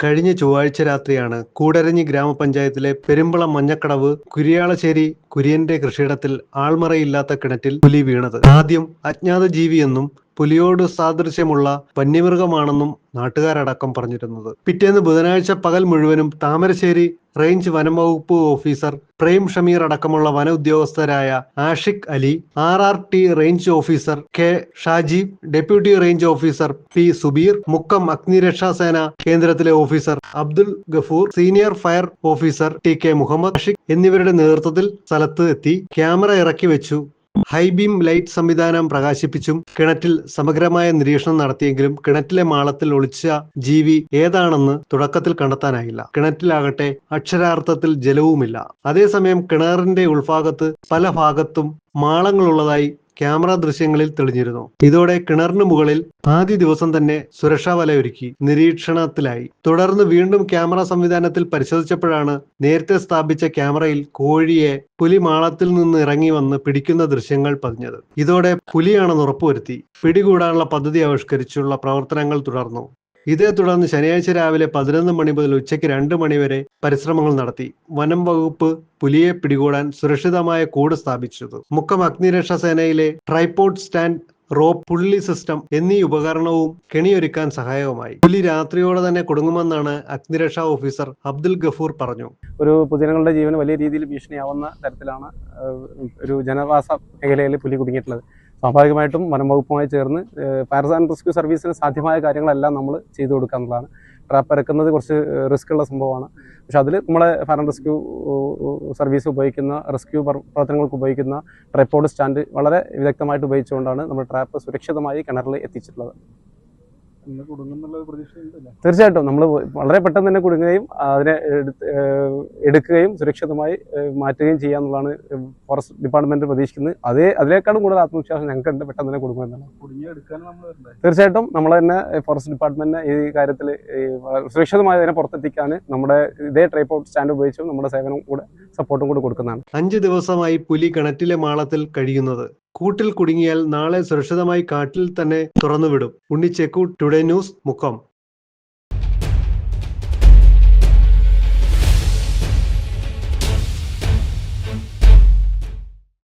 കഴിഞ്ഞ ചൊവ്വാഴ്ച രാത്രിയാണ് കൂടരഞ്ഞി ഗ്രാമപഞ്ചായത്തിലെ പെരുമ്പളം മഞ്ഞക്കടവ് കുരിയാളശ്ശേരി കുര്യന്റെ കൃഷിയിടത്തിൽ ആൾമറയില്ലാത്ത കിണറ്റിൽ പുലി വീണത്. ആദ്യം അജ്ഞാത ജീവിയെന്നും പുലിയോട് സാദൃശ്യമുള്ള വന്യമൃഗമാണെന്നും നാട്ടുകാരടക്കം പറഞ്ഞിരുന്നത്. പിറ്റേന്ന് ബുധനാഴ്ച പകൽ മുഴുവനും താമരശ്ശേരി റേഞ്ച് വനംവകുപ്പ് ഓഫീസർ പ്രേം ഷമീർ അടക്കമുള്ള വന ഉദ്യോഗസ്ഥരായ Ashiq Ali R R T range officer K Shajeeb deputy range officer P Subeer Mukkam അഗ്നിരക്ഷാ സേന കേന്ദ്രത്തിലെ officer Abdul Gafoor senior fire officer T K Muhammad Ashiq എന്നിവരുടെ നേതൃത്വത്തിൽ സ്ഥലത്ത് എത്തി ക്യാമറ ഇറക്കി വെച്ചു. ഹൈബീം ലൈറ്റ് സംവിധാനം പ്രകാശിപ്പിച്ചും കിണറ്റിൽ സമഗ്രമായ നിരീക്ഷണം നടത്തിയെങ്കിലും കിണറ്റിലെ മാളത്തിൽ ഒളിച്ച ജീവി ഏതാണെന്ന് തുടക്കത്തിൽ കണ്ടെത്താനായില്ല. കിണറ്റിലാകട്ടെ അക്ഷരാർത്ഥത്തിൽ ജലവുമില്ല. അതേസമയം കിണറിന്റെ ഉൾഭാഗത്ത് പല ഭാഗത്തും മാളങ്ങളുള്ളതായി ക്യാമറ ദൃശ്യങ്ങളിൽ തെളിഞ്ഞിരുന്നു. ഇതോടെ കിണറിന് മുകളിൽ ആദ്യ ദിവസം തന്നെ സുരക്ഷാ വലയൊരുക്കി നിരീക്ഷണത്തിലായി. തുടർന്ന് വീണ്ടും ക്യാമറ സംവിധാനത്തിൽ പരിശോധിച്ചപ്പോഴാണ് നേരത്തെ സ്ഥാപിച്ച ക്യാമറയിൽ കോഴിയെ പുലി മാളത്തിൽ നിന്ന് ഇറങ്ങി വന്ന് പിടിക്കുന്ന ദൃശ്യങ്ങൾ പതിഞ്ഞത്. ഇതോടെ പുലിയാണെന്ന് ഉറപ്പുവരുത്തി. പിടികൂടാനുള്ള പദ്ധതി ആവിഷ്കരിച്ചുള്ള പ്രവർത്തനങ്ങൾ തുടർന്നു. ഇതേ തുടർന്ന് ശനിയാഴ്ച രാവിലെ പതിനൊന്ന് മണി മുതൽ ഉച്ചയ്ക്ക് രണ്ട് മണിവരെ പരിശ്രമങ്ങൾ നടത്തി വനം വകുപ്പ് പുലിയെ പിടികൂടാൻ സുരക്ഷിതമായ കൂട് സ്ഥാപിച്ചത്. മുക്കം അഗ്നിരക്ഷാ സേനയിലെ tripod stand rope pulley system എന്നീ ഉപകരണവും കെണിയൊരുക്കാൻ സഹായകമായി. പുലി രാത്രിയോടെ തന്നെ കൊടുങ്ങുമെന്നാണ് അഗ്നിരക്ഷാ ഓഫീസർ അബ്ദുൽ ഗഫൂർ പറഞ്ഞു. ഒരു പൊതുജനങ്ങളുടെ ജീവന് വലിയ രീതിയിൽ ഭീഷണിയാവുന്ന തരത്തിലാണ് ഒരു ജനവാസ മേഖലയിൽ പുലി കുടുങ്ങിയിട്ടുള്ളത്. സ്വാഭാവികമായിട്ടും വനം വകുപ്പുമായി ചേർന്ന് ഫയർ ആൻഡ് റെസ്ക്യൂ സർവീസിന് സാധ്യമായ കാര്യങ്ങളെല്ലാം നമ്മൾ ചെയ്തു കൊടുക്കുക എന്നുള്ളതാണ്. ട്രാപ്പ് ഇറക്കുന്നത് കുറച്ച് റിസ്ക് ഉള്ള സംഭവമാണ്. പക്ഷെ അതിൽ നമ്മളെ ഫയർ ആൻഡ് റെസ്ക്യൂ സർവീസ് ഉപയോഗിക്കുന്ന റെസ്ക്യൂ പ്രവർത്തനങ്ങൾക്ക് ഉപയോഗിക്കുന്ന ട്രൈപ്പോഡ് സ്റ്റാൻഡ് വളരെ വിദഗ്ധമായിട്ട് ഉപയോഗിച്ചുകൊണ്ടാണ് നമ്മൾ ട്രാപ്പ് സുരക്ഷിതമായി കിണറിൽ എത്തിച്ചിട്ടുള്ളത്. തീർച്ചയായിട്ടും. നമ്മൾ വളരെ പെട്ടെന്ന് തന്നെ കുടുങ്ങുകയും അതിനെ എടുക്കുകയും സുരക്ഷിതമായി മാറ്റുകയും ചെയ്യുക എന്നുള്ളതാണ് ഫോറസ്റ്റ് ഡിപ്പാർട്ട്മെന്റ് പ്രതീക്ഷിക്കുന്നത്. അതേ അതിനേക്കാളും കൂടുതൽ ആത്മവിശ്വാസം ഞങ്ങൾക്ക് ഉണ്ട് പെട്ടെന്ന് തന്നെ വരണ്ടേ? തീർച്ചയായിട്ടും നമ്മൾ തന്നെ ഫോറസ്റ്റ് ഡിപ്പാർട്ട്മെന്റിനെ ഈ കാര്യത്തിൽ സുരക്ഷിതമായി അതിനെ പുറത്തെത്തിക്കാൻ നമ്മുടെ ഇതേ ട്രൈപ്പ് ഔട്ട് സ്റ്റാൻഡ് ഉപയോഗിച്ചും നമ്മുടെ സേവനം കൂടെ സപ്പോർട്ടും കൂടെ കൊടുക്കുന്നതാണ്. അഞ്ച് ദിവസമായി പുലി കിണറ്റിലെ മാളത്തിൽ കഴിയുന്നത്. കൂട്ടിൽ കുടുങ്ങിയാൽ നാളെ സുരക്ഷിതമായി കാട്ടിൽ തന്നെ തുറന്നുവിടും. Unnichekku today news Mukkam.